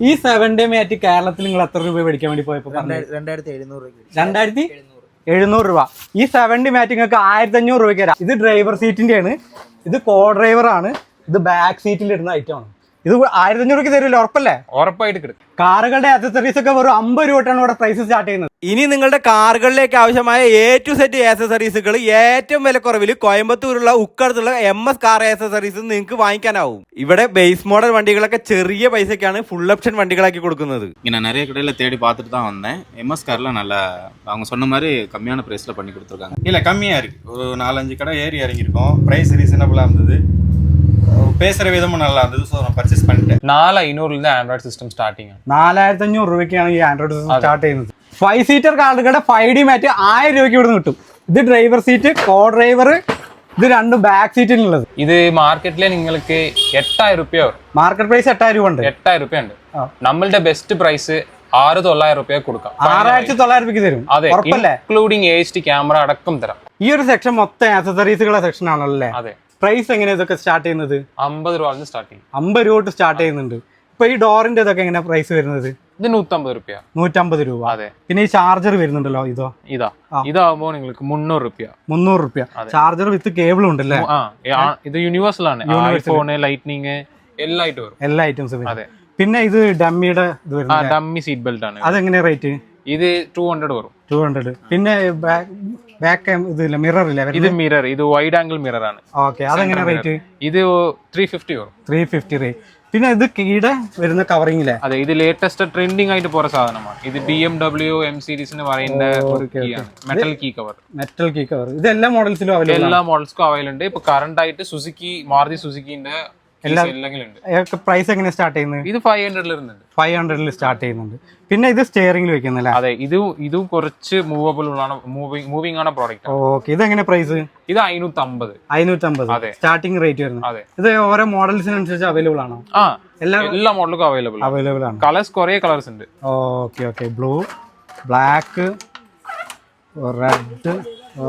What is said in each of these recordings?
ഈ seven day മാറ്റ് കേരളത്തിൽ നിങ്ങൾ എത്ര രൂപ മേടിക്കാൻ വേണ്ടി പോയപ്പോ പറഞ്ഞത്? രണ്ടായിരത്തി എഴുന്നൂറ് രൂപ രണ്ടായിരത്തി എഴുന്നൂറ്. രൂപ. ഈ സെവൻ ഡേ മാറ്റ് നിങ്ങൾക്ക് ആയിരത്തി അഞ്ഞൂറ് രൂപയ്ക്ക് തരാം. ഇത് ഡ്രൈവർ സീറ്റിന്റെ ആണ് ഇത് കോ ഡ്രൈവർ ആണ്. ഇത് ബാക്ക് സീറ്റിൽ ഇടുന്ന ഐറ്റം ആണ്. ഇത് ആയിരത്തി അഞ്ഞൂറ് തരില്ല ഉറപ്പല്ലേ? ഉറപ്പായിട്ട് കിട്ടും. കാറുകളുടെ അക്സസറീസ് ഒക്കെ വെറും അമ്പത് രൂപ തൊട്ടാണ് ഇവിടെ പ്രൈസ് സ്റ്റാർട്ട് ചെയ്യുന്നത്. ഇനി നിങ്ങളുടെ കാറുകളിലേക്ക് ആവശ്യമായ എ ടു സെറ്റ് ആക്സസറീസുകൾ ഏറ്റവും വില കുറവിൽ കോയമ്പത്തൂരുള്ള ഉക്കടത്തുള്ള എം എസ് കാർ ആക്സസറീസ് നിങ്ങൾക്ക് വാങ്ങിക്കാനാവും. ഇവിടെ ബേസ് മോഡൽ വണ്ടികളൊക്കെ ചെറിയ പൈസക്കാണ് ഫുൾ ഓപ്ഷൻ വണ്ടികളാക്കി കൊടുക്കുന്നത്. ഇങ്ങനെ நிறைய கடையில் தேடி பார்த்துட்டு தான் வந்தேன் எம்எஸ் காரில் நல்லா அவங்க சொன்ன மாதிரி கம்மியான ப்ரைஸில் பண்ணி கொடுத்துருக்காங்க. இல்லை கம்மியாக இருக்குது ஒரு நாலஞ்சு கடை ஏறி இறங்கியிருக்கோம். ப்ரைஸ் ரீசனபுளாக இருந்தது. பேசுற விதமும் நல்லா இருந்தது ஸோ நான் பர்ச்சேஸ் பண்ணிட்டேன் നാല് അഞ്ഞൂറിലെ ആൻഡ്രോയിഡ് സിസ്റ്റം സ്റ്റാർട്ടിംഗ് ആണ്. നാലായിരത്തി അഞ്ഞൂറ് രൂപയ്ക്കാണ് ഈ ആൻഡ്രോയിഡ് സ്റ്റാർട്ട് ചെയ്യുന്നത്. ഫൈവ് സീറ്റർ കാർഡുകളുടെ ഫൈവ് ഡി മാറ്റ് ആയിരം രൂപയ്ക്ക് ഇവിടുന്ന് കിട്ടും. ഇത് ഡ്രൈവർ സീറ്റ് കോ ഡ്രൈവർ ഇത് രണ്ടും ബാക്ക് സീറ്റിനുള്ളത് இது மார்க்கெட்ல നിങ്ങൾക്ക് എട്ടായിരം റുപ്യ മാർക്കറ്റ് പ്രൈസ് എട്ടായിരം രൂപ ഉണ്ട്. എട്ടായിരം റുപ്യ ഉണ്ട്. നമ്മളുടെ ബെസ്റ്റ് പ്രൈസ് ആറ് തൊള്ളായിരം കൊടുക്കാം. ആറായിരത്തി തൊള്ളായിരം രൂപയ്ക്ക് തരും. അതെ ഉറപ്പല്ലേ? ഇൻക്ലൂഡിംഗ് എ ക്യാമറ ഈ ഒരു സെക്ഷൻ മൊത്തം ആക്സസറീസുകളുടെ സെക്ഷൻ ആണല്ലേ അതെ. പ്രൈസ് എങ്ങനെയാ ഇതൊക്കെ സ്റ്റാർട്ട് ചെയ്യുന്നത്? അമ്പത് രൂപ സ്റ്റാർട്ട് ചെയ്യും. അമ്പത് രൂപ തൊട്ട് സ്റ്റാർട്ട് ചെയ്യുന്നുണ്ട്. ഇപ്പൊ ഈ ഡോറിന്റെ ഇതൊക്കെ എങ്ങനെയാ പ്രൈസ് വരുന്നത്? ഇത് നൂറ്റമ്പത് രൂപ നൂറ്റമ്പത് രൂപ. അതെ. പിന്നെ ഈ ചാർജർ വരുന്നുണ്ടല്ലോ ഇതോ? ഇതാ. ഇതാവുമ്പോ നിങ്ങൾക്ക് മുന്നൂറ് രൂപ മുന്നൂറ് രൂപ ചാർജർ വിത്ത് കേബിൾ ഉണ്ടല്ലേ? ഇത് യൂണിവേഴ്സൽ ആണ്. ഐഫോണ് ലൈറ്റ്നിങ് എല്ലാ ഐറ്റംസും പിന്നെ ഇത് ഡമ്മിയുടെ ഡമ്മി സീറ്റ് ബെൽറ്റ് ആണ്. അതെങ്ങനെയാ റേറ്റ് ഇത് ടു ഹൺഡ്രഡ് വരും. ടു ഹൺഡ്രഡ് പിന്നെ ബാക്ക് ഇതില്ല മിറർ ഇല്ല ഇത് മിറർ ഇത് വൈഡ് ആംഗിൾ മിറർ ആണ്. ഓക്കെ അതെങ്ങനെ റേറ്റ് ഇത് ത്രീ ഫിഫ്റ്റി വരും. ത്രീ ഫിഫ്റ്റി റേറ്റ് പിന്നെ ഇത് കീടെ വരുന്ന കവറിംഗ് അല്ലേ അതെ ഇത് ലേറ്റസ്റ്റ് ട്രെൻഡിങ് ആയിട്ട് പോற സാധനമാണ്. ഇത് ബി എം ഡബ്ല്യു എം സീരീസിന് പറയുന്ന ഒരു കീ ആണ്. Metal key cover metal key cover ഇത് എല്ലാ മോഡൽസിലും അവൈലബിൾ എല്ലാ മോഡൽസ്ക്കും അവൈലബിൾ ഉണ്ട്. ഇപ്പൊ കറണ്ട് ആയിട്ട് സുസുക്കി മാർതി സുസുക്കിന്റെ എല്ലാം പ്രൈസ് എങ്ങനെ സ്റ്റാർട്ട് ചെയ്യുന്നത്? ഇത് ഫൈവ് ഹൺഡ്രഡിൽ ഇരുന്നുണ്ട് ഫൈവ് ഹൺഡ്രഡിൽ സ്റ്റാർട്ട് ചെയ്യുന്നുണ്ട്. പിന്നെ ഇത് സ്റ്റിയറിംഗിൽ വെക്കുന്നല്ലേ അതെ ഇത് ഇതും കുറച്ച് മൂവബിൾ ആണ് മൂവിങ് മൂവിങ് ആണ് പ്രോഡക്റ്റ് ഓക്കെ എങ്ങനെ പ്രൈസ് ഇത് അഞ്ഞൂറ്റി അമ്പത് അഞ്ഞൂറ്റമ്പത്. അതെ. സ്റ്റാർട്ടിംഗ് റേറ്റ് വരുന്നത്. അതെ. ഇത് ഓരോ മോഡൽസിനനുസരിച്ച് അവൈലബിൾ ആണോ? ആ എല്ലാ എല്ലാ മോഡലും അവൈലബിൾ അവൈലബിൾ ആണ്. കളേഴ്സ് കുറെ കളേഴ്സ് ഉണ്ട്. Okay okay blue black red ഓ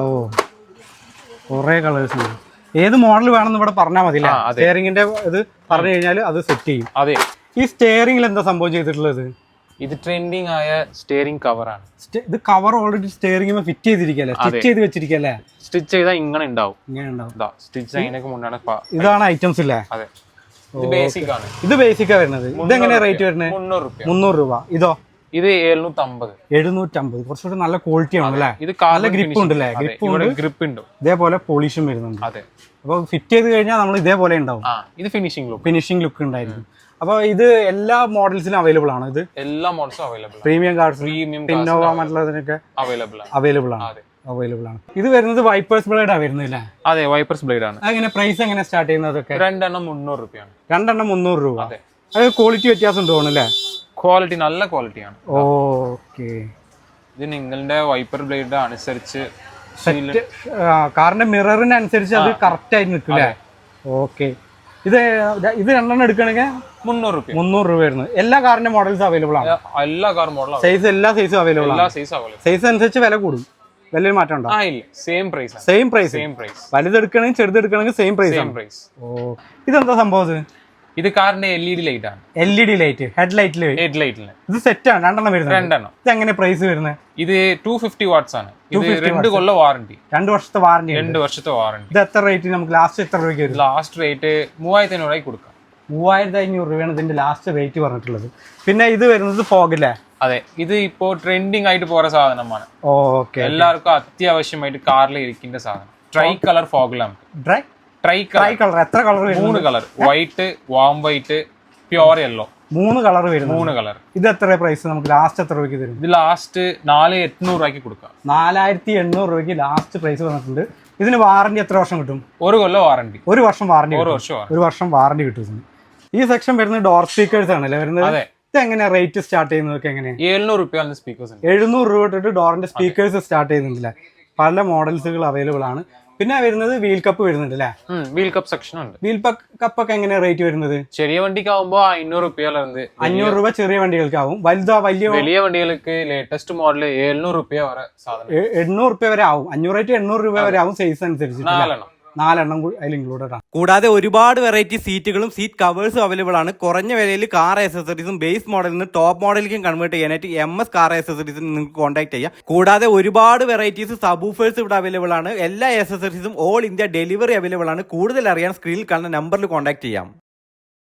കുറേ കളേഴ്സ് ഉണ്ട്. ഏത് മോഡൽ വേണമെന്ന് ഇവിടെ പറഞ്ഞാൽ മതി സ്റ്റിയറിംഗിന്റെ ഇത് പറഞ്ഞു കഴിഞ്ഞാൽ അത് സെറ്റ് ചെയ്യും. അതെ. ഈ സ്റ്റിയറിംഗിൽ എന്താ സംഭവം ചെയ്തിട്ടുള്ളത്? ഇത് ട്രെൻഡിങ് ആയ സ്റ്റിയറിംഗ് കവറാണ് ആണ്. ഇത് കവർ ഓൾറെഡി സ്റ്റിയറിംഗ് ഫിറ്റ് ചെയ്തിരിക്കല്ലേ സ്റ്റിച്ച് ചെയ്ത് വെച്ചിരിക്കല്ലേ സ്റ്റിച്ച് ചെയ്താൽ ഇങ്ങനെ ഉണ്ടാവും. ഇങ്ങനെ ഉണ്ടാവും. സ്റ്റിച്ച് മുന്നാണ് ഇതാണ് ഐറ്റംസ് ഇല്ലേ? അതെ. ഇത് ബേസിക് ആണ്. ഇത് ബേസിക്കാ വരുന്നത്. എങ്ങനെയാ റേറ്റ് വരുന്നത്? മുന്നൂറ് രൂപ മുന്നൂറ് രൂപ. ഇതോ? ഇത് എഴുന്നൂറ്റമ്പത്. എഴുന്നൂറ്റമ്പത്. കുറച്ചുകൂടി നല്ല ക്വാളിറ്റി ആണ് അല്ലേ? ഇത് നല്ല ഗ്രിപ്പ് ഉണ്ട് അല്ലേ ഗ്രിപ്പ് ഉണ്ട്. ഗ്രിപ്പ് ഉണ്ട്. ഇതേപോലെ പോളിഷും വരുന്നുണ്ട്. അതെ. അപ്പോൾ ഫിറ്റ് ചെയ്ത് കഴിഞ്ഞാൽ നമ്മൾ ഇതേപോലെ ഉണ്ടാവും. ഇത് ഫിനിഷിംഗ് ലുക്ക് ഫിനിഷിംഗ് ലുക്ക് ഉണ്ടായിരിക്കും. അപ്പോൾ ഇത് എല്ലാ മോഡൽസിനും അവൈലബിൾ ആണ് ഇത്? എല്ലാ മോഡൽസും available premium cards premium Innova മറ്റുള്ളതിനൊക്കെ available ആണ്. അവൈലബിൾ ആണ്. അവൈലബിൾ ആണ്. ഇത് വരുന്നത് വൈപ്പേഴ്സ് ബ്ലേഡ് വരുന്നത് അല്ലേ? അതെ വൈപ്പേഴ്സ് ബ്ലേഡ് ആണ്. അങ്ങനെ പ്രൈസ് എങ്ങനെ സ്റ്റാർട്ട് ചെയ്യുന്നതൊക്കെ രണ്ടെണ്ണം മുന്നൂറ് രൂപയാണ്. രണ്ടെണ്ണം മുന്നൂറ് രൂപ. അതെ. ക്വാളിറ്റി വ്യത്യാസം ഉണ്ട് തോന്നുന്നു അല്ലേ? ക്വാളിറ്റി നല്ല ക്വാളിറ്റിയാണ് ഓക്കെ. ഇത് നിങ്ങളുടെ വൈപ്പർ ബ്ലേഡ് അനുസരിച്ച് കാറിന്റെ മിററിനനുസരിച്ച് അത് കറക്റ്റ് ആയി നിൽക്കില്ലേ ഓക്കെ. ഇത് ഇത് രണ്ടെണ്ണം എടുക്കണെങ്കിൽ മുന്നൂറ് രൂപ മുന്നൂറ് രൂപ വരുന്നത് എല്ലാ കാറിന്റെ മോഡൽസ് അവൈലബിൾ ആണ്. എല്ലാ കാർ മോഡൽ സൈസ് എല്ലാ സൈസും അവൈലബിൾ എല്ലാ ആണ് സൈസ് സൈസ് അനുസരിച്ച് വില കൂടും. വലിയൊരു മാറ്റം ഉണ്ടോ? Same price same price same price വലുതെടുക്കണമെങ്കിൽ ചെറുതെടുക്കണമെങ്കിൽ സെയിം പ്രൈസ് സെയിം ആണ്. പ്രൈസ് ഓ. ഇതെന്താ സംഭവം ഇത് കാറിന്റെ എൽ ഇ ഡി ലൈറ്റ് ആണ്. L E D light head ലൈറ്റിൽ ഹെഡ് ലൈറ്റിൽ ഇത് സെറ്റ് ആണ് രണ്ടെണ്ണം വരുന്നത്. രണ്ടെണ്ണം. ഇത് എങ്ങനെ പ്രൈസ് വരുന്നത്? ഇത് ടു ഫിഫ്റ്റി വാട്ട്സ് ആണ്. രണ്ട് കൊല്ലം വാറണ്ടി രണ്ട് വർഷത്തെ വാറണ്ടി രണ്ട് വർഷത്തെ വാറണ്ടി ഇത് എത്ര റേറ്റ് നമുക്ക് ലാസ്റ്റ് എത്ര രൂപയ്ക്ക് വരും? ലാസ്റ്റ് റേറ്റ് മൂവായിരത്തി അഞ്ഞൂറായി കൊടുക്കാം. മൂവായിരത്തി അഞ്ഞൂറ് രൂപയാണ് ഇതിന്റെ ലാസ്റ്റ് റേറ്റ് പറഞ്ഞിട്ടുള്ളത്. പിന്നെ ഇത് വരുന്നത് ഫോഗില്ലേ അതെ ഇത് ഇപ്പോ ട്രെൻഡിങ് ആയിട്ട് പോற സാധനമാണ്. ഓക്കെ എല്ലാവർക്കും അത്യാവശ്യമായിട്ട് കാറിൽ ഇരിക്കേണ്ട സാധനം. ഡ്രൈ കളർ ഫോഗിലാണ് ഡ്രൈ ട്രൈ ട്രൈ കളർ എത്ര കളർ മൂന്ന് colour. White warm white pure yellow മൂന്ന് കളർ വരുന്നു. മൂന്ന് കളർ. ഇത് എത്ര പ്രൈസ് നമുക്ക് ലാസ്റ്റ് എത്ര രൂപയ്ക്ക് തരും? ഇത് ലാസ്റ്റ് നാല് എണ്ണൂറ് രൂപയ്ക്ക് കൊടുക്കാം. നാലായിരത്തി എണ്ണൂറ് രൂപയ്ക്ക് ലാസ്റ്റ് പ്രൈസ് വന്നിട്ടുണ്ട്. ഇതിന് വാറണ്ടി എത്ര വർഷം കിട്ടും? ഒരു കൊല്ലം വാറണ്ടി ഒരു വർഷം വാറണ്ടി ഒരു വർഷം. ഒരു വർഷം വാറന്റി കിട്ടും ഈ സെക്ഷൻ വരുന്നത് ഡോർ സ്പീക്കേഴ്സ് ആണല്ലേ വരുന്നത്? ഇത് എങ്ങനെ റേറ്റ് സ്റ്റാർട്ട് ചെയ്യുന്നതൊക്കെ എങ്ങനെയാണ് എഴുന്നൂറ് രൂപ സ്പീക്കേഴ്സ് എഴുന്നൂറ് രൂപ തൊട്ടിട്ട് ഡോറിന്റെ സ്പീക്കേഴ്സ് സ്റ്റാർട്ട് ചെയ്യുന്നില്ല പല മോഡൽസുകൾ അവൈലബിൾ ആണ്. പിന്നെ വരുന്നത് വീൽ കപ്പ് വരുന്നുണ്ട് അല്ലേ വീൽ കപ്പ് സെക്ഷൻ ഉണ്ട്. വീൽ കപ്പ് ഒക്കെ എങ്ങനെ റേറ്റ് വരുന്നത്? ചെറിയ വണ്ടിക്ക് ആവുമ്പോ അഞ്ഞൂറ് റുപ്യ അഞ്ഞൂറ് രൂപ ചെറിയ വണ്ടികൾക്കാവും. വലുതോ വലിയ? വലിയ വണ്ടികൾക്ക് ലേറ്റസ്റ്റ് മോഡൽ എഴുന്നൂറ് റുപ്യ വരെ എണ്ണൂറ് റുപ്യ വരെ ആവും. അഞ്ഞൂറ് ടു എണ്ണൂറ് രൂപ വരെ ആവും സൈസ് അനുസരിച്ച് നാലെണ്ണം. നാലെണ്ണം കൂടി അതിൽ ഇൻക്ലൂഡഡ് ആണ്. കൂടാതെ ഒരുപാട് വെറൈറ്റി സീറ്റുകളും സീറ്റ് കവേഴ്സും അവൈലബിൾ ആണ്. കുറഞ്ഞ വിലയിൽ കാർ ആക്സസറീസും ബേസ് മോഡലിൽ നിന്ന് ടോപ്പ് മോഡലിലേക്കും കൺവേർട്ട് ചെയ്യാനായിട്ട് എം എസ് കാർ ആക്സസറീസും നിങ്ങൾക്ക് കോൺടാക്ട് ചെയ്യാം. കൂടാതെ ഒരുപാട് വെറൈറ്റീസ് സബൂഫേഴ്സ് ഇവിടെ അവൈലബിൾ ആണ്. എല്ലാ ആക്സസറീസും ഓൾ ഇന്ത്യ ഡെലിവറി അവൈലബിൾ ആണ്. കൂടുതൽ അറിയാൻ സ്ക്രീനിൽ കാണുന്ന നമ്പറിൽ കോൺടാക്ട് ചെയ്യാം.